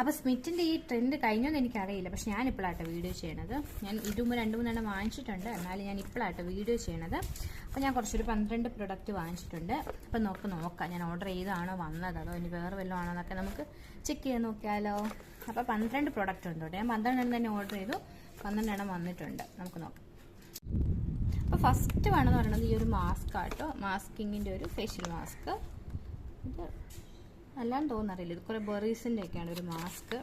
അപ്പോൾ സ്മിറ്റിന്റെ ഈ ട്രെൻഡ് കഴിഞ്ഞോന്ന് എനിക്കറിയില്ല. പക്ഷെ ഞാൻ ഇപ്പോഴാട്ടോ വീഡിയോ ചെയ്യണത്. ഞാൻ ഇതുമ്പോൾ രണ്ട് മൂന്നെണ്ണം വാങ്ങിച്ചിട്ടുണ്ട്. എന്നാലും ഞാൻ ഇപ്പോഴാട്ടോ വീഡിയോ ചെയ്യണത്. അപ്പോൾ ഞാൻ കുറച്ചൊരു പന്ത്രണ്ട് പ്രൊഡക്റ്റ് വാങ്ങിച്ചിട്ടുണ്ട്. അപ്പോൾ നമുക്ക് നോക്കാം. ഞാൻ ഓർഡർ ചെയ്താണോ വന്നത്? അതോ ഇനി വേറെ വല്ലതും ആണോ എന്നൊക്കെ നമുക്ക് ചെക്ക് ചെയ്ത് നോക്കിയാലോ. അപ്പോൾ പന്ത്രണ്ട് പ്രൊഡക്റ്റ് ഉണ്ട് ഞാൻ പന്ത്രണ്ടെണ്ണം തന്നെ ഓർഡർ ചെയ്തു. പന്ത്രണ്ടെണ്ണം വന്നിട്ടുണ്ട്. നമുക്ക് നോക്കാം. അപ്പോൾ ഫസ്റ്റ് വേണമെന്ന് പറയുന്നത് ഈ ഒരു മാസ്ക് ആട്ടോ മാസ്കിങ്ങിന്റെ ഒരു ഫേഷ്യൽ മാസ്ക് ഇത് അല്ലാന്ന് തോന്നുന്നറിയില്ല ഇത് കുറേ ബെറീസിന്റെ ഒക്കെയാണ്. ഒരു മാസ്ക്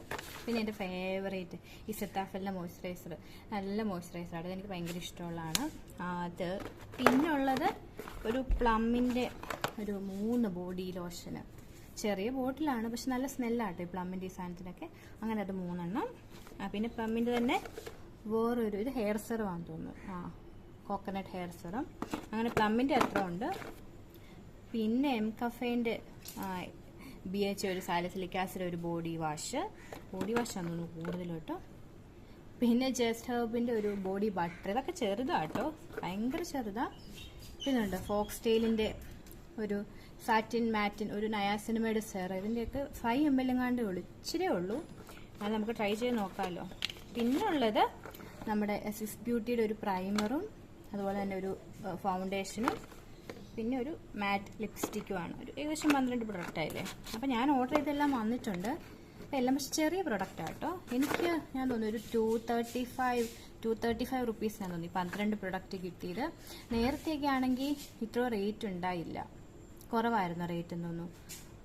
പിന്നെ എന്റെ ഫേവറേറ്റ് ഈ സെത്താഫലിന്റെ മോയ്സ്ചറൈസർ. നല്ല മോയ്സ്ചറൈസർ ആണ്. എനിക്ക് ഭയങ്കര ഇഷ്ടമുള്ളതാണ്. അത് പിന്നുള്ളത് ഒരു പ്ലമ്മിന്റെ ഒരു മൂന്ന് ബോഡി ലോഷന്. ചെറിയ ബോട്ടിലാണ് പക്ഷെ നല്ല സ്മെല്ലാട്ടോ ഈ പ്ലമ്മിന്റെ ഈ സാധനത്തിനൊക്കെ. അങ്ങനെ അത് മൂന്നെണ്ണം. പിന്നെ പ്ലമ്മിന്റെ തന്നെ വേറൊരു ഇത് ഹെയർ സെറമാണെന്ന് തോന്നുന്നു. ആ കോക്കനട്ട് ഹെയർ സെറം. അങ്ങനെ പ്ലമ്മിന്റെ അത്ര ഉണ്ട് പിന്നെ എം കഫേന്റെ ബി എച്ച് ഒരു സാലിസിലിക് ആസിഡ് ഒരു ബോഡി വാഷ് ബോഡി വാഷ് ആണെന്ന് കൂടുതലോട്ടോ. പിന്നെ ജസ്റ്റ് ഹെർബിന്റെ ഒരു ബോഡി ബട്ടർ ഇതൊക്കെ ചെറുതാട്ടോ ഭയങ്കര ചെറുതാ. പിന്നെ ഉണ്ട്? ഫോക്സ് ടെയിലിന്റെ ഒരു സാറ്റിൻ മാറ്റിൻ ഒരു നയാസിനിമയുടെ സെറ ഇതിന്റെയൊക്കെ ഫൈവ് എം എൽ എങ്ങാണ്ട് ഉള്ളൂ ഉള്ളൂ. അത് നമുക്ക് ട്രൈ ചെയ്ത് നോക്കാമല്ലോ പിന്നെ ഉള്ളത് നമ്മുടെ എസ് ബ്യൂട്ടിയുടെ ഒരു പ്രൈമറും അതുപോലെ തന്നെ ഒരു ഫൗണ്ടേഷനും പിന്നെ ഒരു മാറ്റ് ലിപ്സ്റ്റിക്കുമാണ് ഒരു ഏകദേശം പന്ത്രണ്ട് പ്രൊഡക്റ്റ് ആയില്ലേ? അപ്പോൾ ഞാൻ ഓർഡർ ചെയ്തെല്ലാം വന്നിട്ടുണ്ട്. അപ്പോൾ എല്ലാം പക്ഷേ ചെറിയ പ്രൊഡക്റ്റ് ആട്ടോ എനിക്ക് ഞാൻ തോന്നുന്നു ഒരു two thirty five two thirty five റുപ്പീസിനാണ് തോന്നി പന്ത്രണ്ട് പ്രൊഡക്റ്റ് കിട്ടിയത്. നേരത്തെയൊക്കെ ആണെങ്കിൽ ഇത്ര റേറ്റ് ഉണ്ടായില്ല. കുറവായിരുന്നു റേറ്റ് എന്ന് തോന്നുന്നു.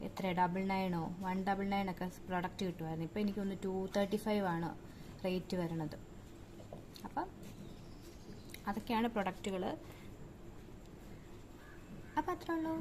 എത്ര ഡബിൾ നയനോ വൺ ഡബിൾ നയൻ ഒക്കെ പ്രൊഡക്റ്റ് കിട്ടുമായിരുന്നു. ഇപ്പോൾ എനിക്ക് തോന്നുന്നു ടു തേർട്ടി ഫൈവ് ആണ് റേറ്റ് വരണത് അപ്പം അതൊക്കെയാണ് പ്രൊഡക്റ്റുകൾ അപ്പോൾ അത്രേ ഉള്ളൂ